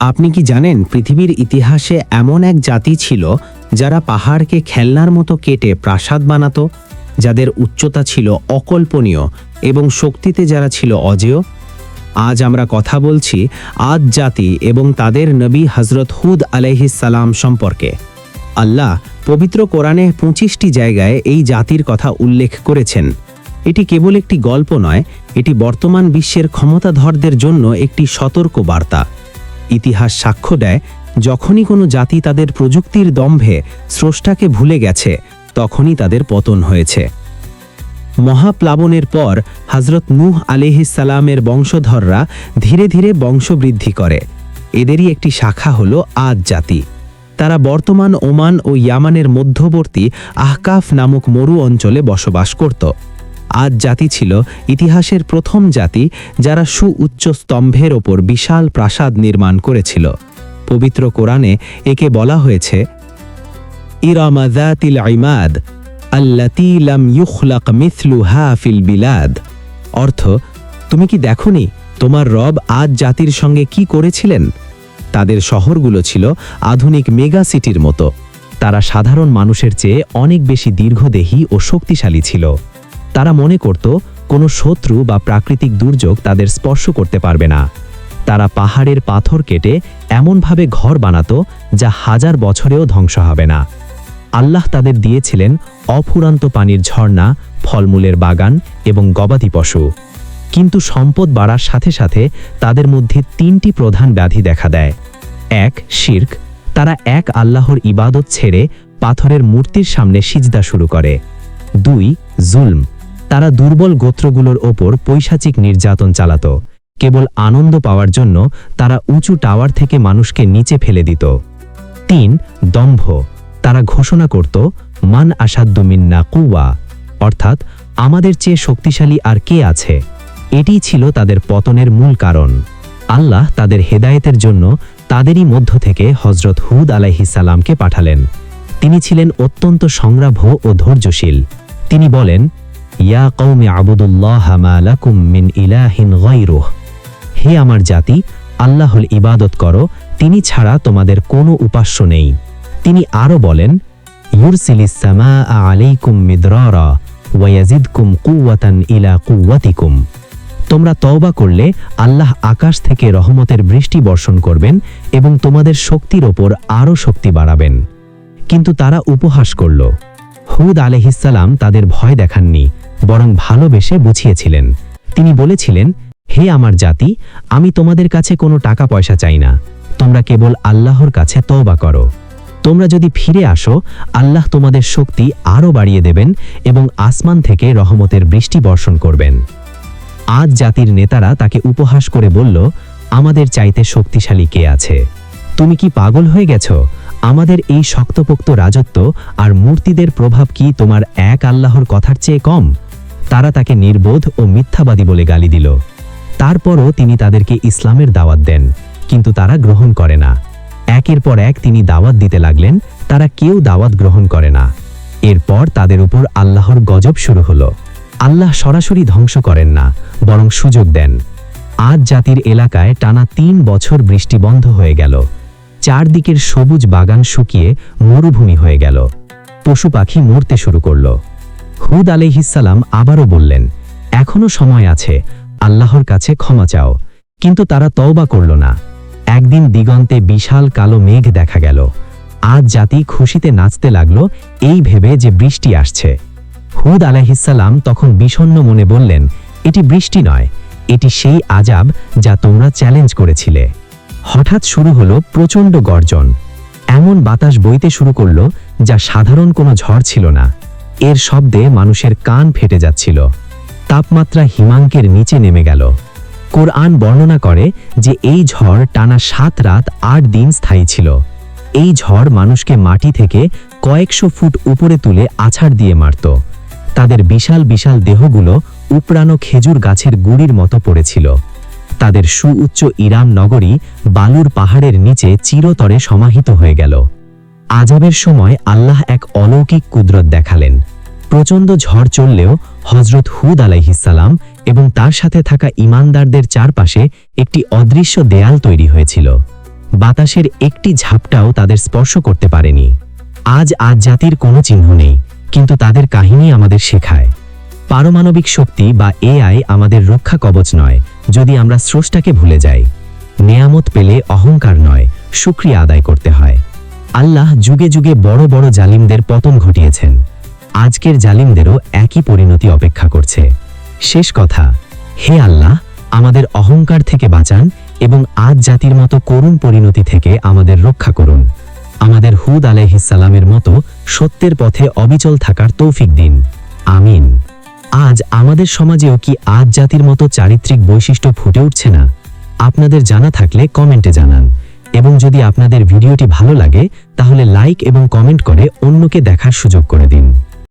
আপনি কি জানেন পৃথিবীর ইতিহাসে এমন এক জাতি ছিল যারা পাহাড়কে খেলনার মতো কেটে প্রাসাদ বানাতো, যাদের উচ্চতা ছিল অকল্পনীয় এবং শক্তিতে যারা ছিল অজেয়? আজ আমরা কথা বলছি আদ জাতি এবং তাদের নবী হজরত হুদ আলাইহিসালাম সম্পর্কে। আল্লাহ পবিত্র কোরআনে পঁচিশটি জায়গায় এই জাতির কথা উল্লেখ করেছেন। এটি কেবল একটি গল্প নয়, এটি বর্তমান বিশ্বের ক্ষমতাধরদের জন্য একটি সতর্ক বার্তা ইতিহাস সাক্ষ্য দেয়, যখনই কোনো জাতি তাদের প্রযুক্তির দম্ভে স্রষ্টাকে ভুলে গেছে, তখনই তাদের পতন হয়েছে। মহাপ্লাবনের পর হজরত নূহ আলিহিসালামের বংশধররা ধীরে ধীরে বংশবৃদ্ধি করে। এদেরই একটি শাখা হল আদ জাতি। তারা বর্তমান ওমান ও ইয়ামানের মধ্যবর্তী আহকাফ নামক মরু অঞ্চলে বসবাস করত। আজ জাতি ছিল ইতিহাসের প্রথম জাতি যারা সুউচ্চ স্তম্ভের ওপর বিশাল প্রাসাদ নির্মাণ করেছিল। পবিত্র কোরআনে একে বলা হয়েছে, ইরামা জাতিল ইমাদ আল্লাতি লাম ইউখলাক মিথলুহা ফিল বিলাদ। অর্থ, তুমি কি দেখনি তোমার রব আজ জাতির সঙ্গে কি করেছিলেন? তাদের শহরগুলো ছিল আধুনিক মেগা সিটির মতো। তারা সাধারণ মানুষের চেয়ে অনেক বেশি দীর্ঘদেহী ও শক্তিশালী ছিল। তারা মনে করত কোনো শত্রু বা প্রাকৃতিক দুর্যোগ তাদের স্পর্শ করতে পারবে না। তারা পাহাড়ের পাথর কেটে এমনভাবে ঘর বানাত যা হাজার বছরেও ধ্বংস হবে না। আল্লাহ তাদের দিয়েছিলেন অফুরান্ত পানির ঝর্ণা, ফলমূলের বাগান এবং গবাদি পশু। কিন্তু সম্পদ বাড়ার সাথে সাথে তাদের মধ্যে তিনটি প্রধান ব্যাধি দেখা দেয়। এক, শির্ক। তারা এক আল্লাহর ইবাদত ছেড়ে পাথরের মূর্তির সামনে সিজদা শুরু করে। দুই, জুলম। তারা দুর্বল গোত্রগুলোর ওপর পৈশাচিক নির্যাতন চালাত। কেবল আনন্দ পাওয়ার জন্য তারা উঁচু টাওয়ার থেকে মানুষকে নিচে ফেলে দিত। তিন, দম্ভ। তারা ঘোষণা করত, মান আসাদ্দমিন্না কুয়া অর্থাৎ, আমাদের চেয়ে শক্তিশালী আর কে আছে? এটিই ছিল তাদের পতনের মূল কারণ। আল্লাহ তাদের হেদায়েতের জন্য তাদেরই মধ্য থেকে হজরত হুদ আলাইহিসাল্লামকে পাঠালেন। তিনি ছিলেন অত্যন্ত সংগ্রাভ ও ধৈর্যশীল। তিনি বলেন ইয়া কৌমে আবুদুল্লাহ মালাকুম মিন ইলাহিন গৈরুহ হে আমার জাতি, আল্লাহর ইবাদত করো, তিনি ছাড়া তোমাদের কোনো উপাস্য নেই। তিনি আরও বলেন আলাইকুম কুওয়াতান ইলা কুওয়াতিকুম। তোমরা তওবা করলে আল্লাহ আকাশ থেকে রহমতের বৃষ্টি বর্ষণ করবেন এবং তোমাদের শক্তির ওপর আরও শক্তি বাড়াবেন। কিন্তু তারা উপহাস করল। হুদ আলহিসাল্লাম তাদের ভয় দেখাননি। বরং ভালোবেসে বুঝিয়েছিলেন। তিনি বলেছিলেন, হে আমার জাতি, আমি তোমাদের কাছে কোনো টাকা পয়সা চাই না। তোমরা কেবল আল্লাহর কাছে তওবা করো। তোমরা যদি ফিরে আসো, আল্লাহ তোমাদের শক্তি আরও বাড়িয়ে দেবেন এবং আসমান থেকে রহমতের বৃষ্টি বর্ষণ করবেন। আজ জাতির নেতারা তাকে উপহাস করে বলল, আমাদের চাইতে শক্তিশালী কে আছে? তুমি কি পাগল হয়ে গেছ? আমাদের এই শক্তপোক্ত রাজত্ব আর মূর্তিদের প্রভাব কি তোমার এক আল্লাহর কথার চেয়ে কম? তারা তাকে নির্বোধ ও মিথ্যাবাদী বলে গালি দিল। তারপরও তিনি তাদেরকে ইসলামের দাওয়াত দেন, কিন্তু তারা গ্রহণ করে না। একের পর এক তিনি দাওয়াত দিতে লাগলেন, তারা কেউ দাওয়াত গ্রহণ করে না। এরপর তাদের উপর আল্লাহর গজব শুরু হলো। আল্লাহ সরাসরি ধ্বংস করেন না, বরং সুযোগ দেন। আজ জাতির এলাকায় টানা তিন বছর বৃষ্টি বন্ধ হয়ে গেল। চারদিকের সবুজ বাগান শুকিয়ে মরুভূমি হয়ে গেল। পশু পাখি মরতে শুরু করল। হুদ আলহিসাল্লাম আবারও বললেন, এখনও সময় আছে, আল্লাহর কাছে ক্ষমা চাও। কিন্তু তারা তওবা করল না। একদিন দিগন্তে বিশাল কালো মেঘ দেখা গেল। আজ জাতি খুশিতে নাচতে লাগল এই ভেবে যে বৃষ্টি আসছে। হুদ আলাহিসাল্লাম তখন বিষণ্ণ মনে বললেন, এটি বৃষ্টি নয়, এটি সেই আজাব যা তোমরা চ্যালেঞ্জ করেছিলে। হঠাৎ শুরু হলো প্রচণ্ড গর্জন। এমন বাতাস বইতে শুরু করল যা সাধারণ কোনো ঝড় ছিল না। এর শব্দে মানুষের কান ফেটে যাচ্ছিল। তাপমাত্রা হিমাঙ্কের নিচে নেমে গেল। কোরআন বর্ণনা করে যে এই ঝড় টানা সাত রাত আট দিন স্থায়ী ছিল। এই ঝড় মানুষকে মাটি থেকে কয়েকশো ফুট উপরে তুলে আছাড় দিয়ে মারত। তাদের বিশাল বিশাল দেহগুলো উপড়ানো খেজুর গাছের গুড়ির মতো পড়েছিল। তাদের সুউচ্চ ইরাম নগরী বালুর পাহাড়ের নিচে চিরতরে সমাহিত হয়ে গেল। আজাবের সময় আল্লাহ এক অলৌকিক কুদরত দেখালেন। প্রচণ্ড ঝড় চললেও হজরত হুদ আলাইহিসাল্লাম এবং তার সাথে থাকা ইমানদারদের চারপাশে একটি অদৃশ্য দেয়াল তৈরি হয়েছিল। বাতাসের একটি ঝাপটাও তাদের স্পর্শ করতে পারেনি। আজ আজ জাতির কোনো চিহ্ন নেই, কিন্তু তাদের কাহিনী আমাদের শেখায়। পারমাণবিক শক্তি বা এআই আমাদের রক্ষা কবচ নয়, যদি আমরা স্রষ্টাকে ভুলে যাই। নেয়ামত পেলে অহংকার নয়, শুক্রিয়া আদায় করতে হয়। আল্লাহ যুগে যুগে বড় বড় জালিমদের পতন ঘটিয়েছেন। আজকের জালিমদেরও একই পরিণতি অপেক্ষা করছে। শেষ কথা, হে আল্লাহ, আমাদের অহংকার থেকে বাঁচান এবং আজ জাতির মতো করুণ পরিণতি থেকে আমাদের রক্ষা করুন। আমাদের হুদ আলাইহিসালামের মতো সত্যের পথে অবিচল থাকার তৌফিক দিন। আমিন। আজ আমাদের সমাজেও কি আজ জাতির মতো চারিত্রিক বৈশিষ্ট্য ফুটে উঠছে না? আপনাদের জানা থাকলে কমেন্টে জানান। এবং যদি আপনাদের ভিডিওটি ভালো লাগে, তাহলে লাইক এবং কমেন্ট করে অন্যকে দেখার সুযোগ করে দিন।